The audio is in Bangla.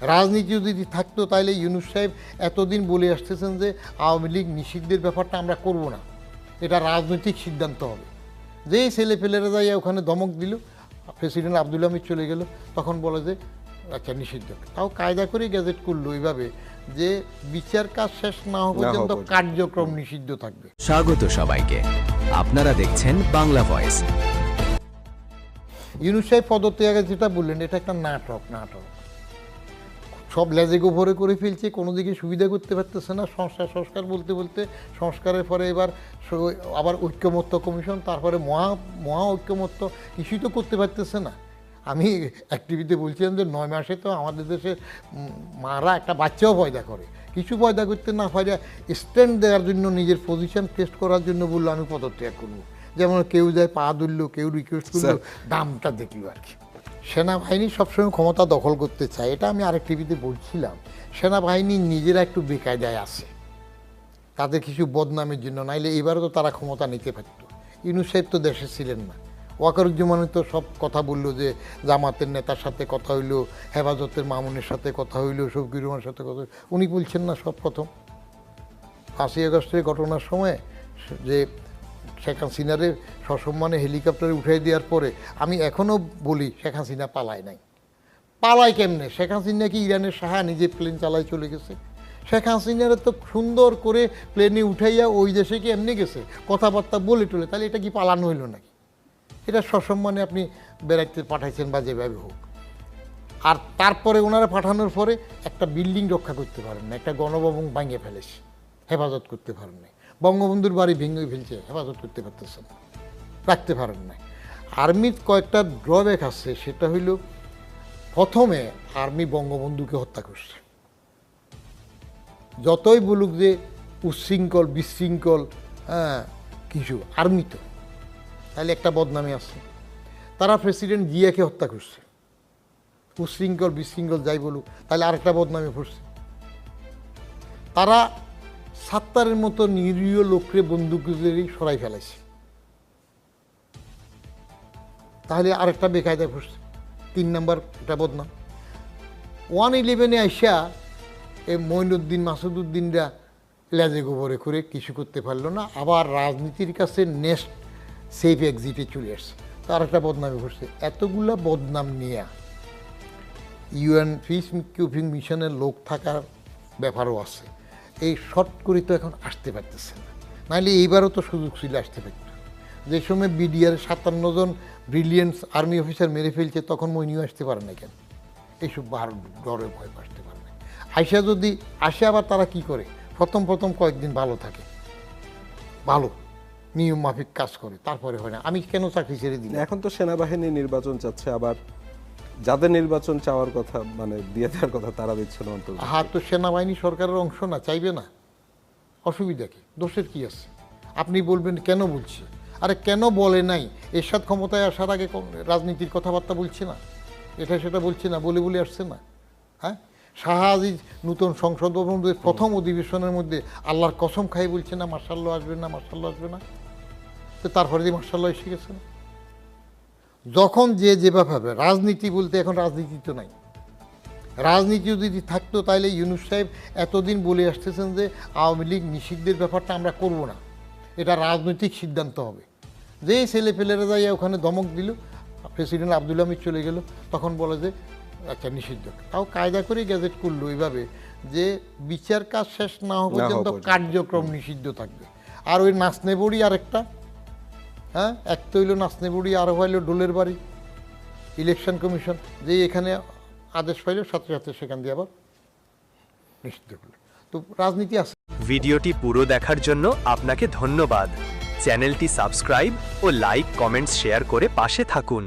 রাজনীতি যদি থাকতো তাহলে ইউনুস সাহেব এতদিন বলে আসতেছেন যে আওয়ামী লীগ নিষিদ্ধের ব্যাপারটা আমরা করব না। এটা রাজনৈতিক সিদ্ধান্ত হবে। যেই ছেলে ফেলেরা যাইয়া ওখানে দমক দিল প্রেসিডেন্ট আব্দুল হামিদ চলে গেল তখন বলে যে আচ্ছা নিষিদ্ধ। তাও কায়দা করে গ্যাজেট করল এইভাবে যে বিচার কাজ শেষ না হওয়া পর্যন্ত। কার্যক্রম নিষিদ্ধ থাকবে। স্বাগত সবাইকে। আপনারা দেখছেন বাংলা ভয়েস। ইউনুস সাহেব পদত্যাগে যেটা বললেন এটা একটা নাটক নাটক। সব লেজে গোবরে করে ফেলছে কোনো দিকে সুবিধা করতে পারতেছে না। সংস্কার সংস্কার বলতে বলতে সংস্কারের পরে এবার আবার ঐক্যমত্য কমিশন তারপরে মহা মহা ঐক্যমত্য কিছুই তো করতে পারতেছে না। আমি অ্যাক্টিভিতে বলছিলাম যে নয় মাসে তো আমাদের দেশে মারা একটা বাচ্চাও পয়দা করে। কিছু পয়দা করতে না পারে স্ট্যান্ড দেওয়ার জন্য নিজের পজিশন টেস্ট করার জন্য বলল আমি পদত্যাগ করব। যেমন কেউ যায় পা দুললো কেউ রিকোয়েস্ট করল দামটা দেখল আর কি। সেনাবাহিনী সবসময় ক্ষমতা দখল করতে চায়, এটা আমি আরেক টিভিতে বলছিলাম। সেনাবাহিনী নিজেরা একটু বেকায়দায় আছে। তাদের কিছু বদনামের জন্য, নাইলে এবারও তো তারা ক্ষমতা নিতে পারত। ইউনুস সাহেব তো দেশে ছিলেন না। ওয়াকারুজ্জামানের তো সব কথা বলল যে জামাতের নেতার সাথে কথা হইল, হেফাজতের মামুনের সাথে কথা হইল, শফিকুর রহমানের সাথে কথা। উনি বলছেন না সব প্রথম। পাঁচই আগস্টের ঘটনার সময় যে শেখ হাসিনারে সসম্মানে হেলিকপ্টারে উঠাই দেওয়ার পরে আমি এখনও বলি শেখ হাসিনা পালায় নাই। পালায় কেমনে? শেখ হাসিনা কি ইরানের সাহা নিজে প্লেন চালায় চলে গেছে? শেখ হাসিনারা তো সুন্দর করে প্লেনে উঠাইয়া ওই দেশে কি এমনি গেছে? কথাবার্তা বলে টলে, তাহলে এটা কি পালানো হইল নাকি? এটা সসম্মানে আপনি বেড়াইতে পাঠাইছেন বা যেভাবে হোক। আর তারপরে ওনারা পাঠানোর পরে একটা বিল্ডিং রক্ষা করতে পারেন না, একটা গণভবন ভাঙিয়ে ফেলেছে, হেফাজত করতে পারেন না বঙ্গবন্ধুর বাড়ি ভেঙে ফেলছে, হেফাজত করতে পারতেছেন না। রাখতে পারেন না আর্মির কয়েকটা ড্রব্যাক আছে, সেটা হইল প্রথমে আর্মি বঙ্গবন্ধুকে হত্যা করছে। যতই বলুক যে উচ্ছৃঙ্খল, বিশৃঙ্খল হ্যাঁ কিছু, আর্মি তো, তাহলে একটা বদনামে আছে। তারা প্রেসিডেন্ট জিয়াকে হত্যা করছে। উশৃঙ্খল বিশৃঙ্খল যাই বলুক, তাহলে আরেকটা বদনামে পড়ছে তারা সাত্তারের মতো নিরীহ লোকরে বন্দুকদেরই সরাই ফেলাইছে। তাহলে আরেকটা বেকায়দায় পড়ছে তিন নাম্বার এটা বদনাম। ওয়ান ইলেভেনে আইসা এই মঈনুদ্দিন মাসুদুদ্দিনরা লেজে গোবরে করে কিছু করতে পারল না, আবার রাজনীতির কাছে নেক্সট সেফ এক্সিটে চলে আসছে। তার একটা বদনামে পড়ছে এতগুলা বদনাম নিয়ে ইউএন পিস কিউপিং মিশনের লোক থাকার ব্যাপারও আছে। এই শর্ট করে তো এখন আসতে পারতেছে না। নাহলে এইবারও তো সুযোগ ছিল আসতে পারত। যে সময় বিডিআর সাতান্ন জন ব্রিলিয়েন্স আর্মি অফিসার মেরে ফেলছে, তখন মইনিও আসতে পারে না কেন? এইসব বার ডরে ভয় আসতে পারে না। আইসা যদি আসে আবার তারা কি করে? প্রথম প্রথম কয়েকদিন ভালো থাকে। ভালো। নিয়ম মাফিক কাজ করে। তারপরে হয় না। আমি কেন চাকরি ছেড়ে দিলাম? এখন তো সেনাবাহিনী নির্বাচন চাচ্ছে, আবার যাদের নির্বাচন চাওয়ার কথা মানে দিয়ে দেওয়ার কথা তারা দিচ্ছে না অন্তত হা তো সেনাবাহিনী সরকারের অংশ না, চাইবে না? অসুবিধা কি? দোষের কি আছে? আপনি বলবেন কেন বলছি? আরে কেন বলে নাই? এরশাদ ক্ষমতায় আসার আগে রাজনীতির কথাবার্তা বলছে না? এটা সেটা বলছে না, বলে বলে আসছে না? হ্যাঁ? শাহ আজিজ নূতন সংসদ ভবনের প্রথম অধিবেশনের মধ্যে আল্লাহর কসম খাই বলছে না মার্শাল্লাহ আসবে না মার্শাল্লাহ আসবে না? তো তারপরে দিয়ে মার্শাল্লাহ এসে গেছে না? যখন যে যেভাবে হবে রাজনীতি বলতে এখন রাজনীতি তো নাই। রাজনীতি যদি থাকতো তাহলে ইউনুস সাহেব এতদিন বলে আসতেছেন যে আওয়ামী লীগ নিষিদ্ধের ব্যাপারটা আমরা করব না। এটা রাজনৈতিক সিদ্ধান্ত হবে। যেই ছেলে ফেলেরা যাইয়া ওখানে ধমক দিল প্রেসিডেন্ট আব্দুল হামিদ চলে গেল তখন বলে যে আচ্ছা নিষিদ্ধ। তাও কায়দা করে গ্যাজেট করল এইভাবে যে বিচার কাজ শেষ না হওয়া পর্যন্ত। কার্যক্রম নিষিদ্ধ থাকবে। আর ওই নাচনে বড়ি আরেকটা হ্যাঁ? এক তো হইল নাচনি বুড়ি আরও হইল ডোলের বাড়ি ইলেকশন কমিশন যে এখানে আদেশ পাইল সাথে সাথে সেখান দিয়ে আবার নিষিদ্ধ করল। তো রাজনীতি আছে। ভিডিওটি পুরো দেখার জন্য আপনাকে ধন্যবাদ। চ্যানেলটি সাবস্ক্রাইব ও লাইক, কমেন্টস, শেয়ার করে পাশে থাকুন।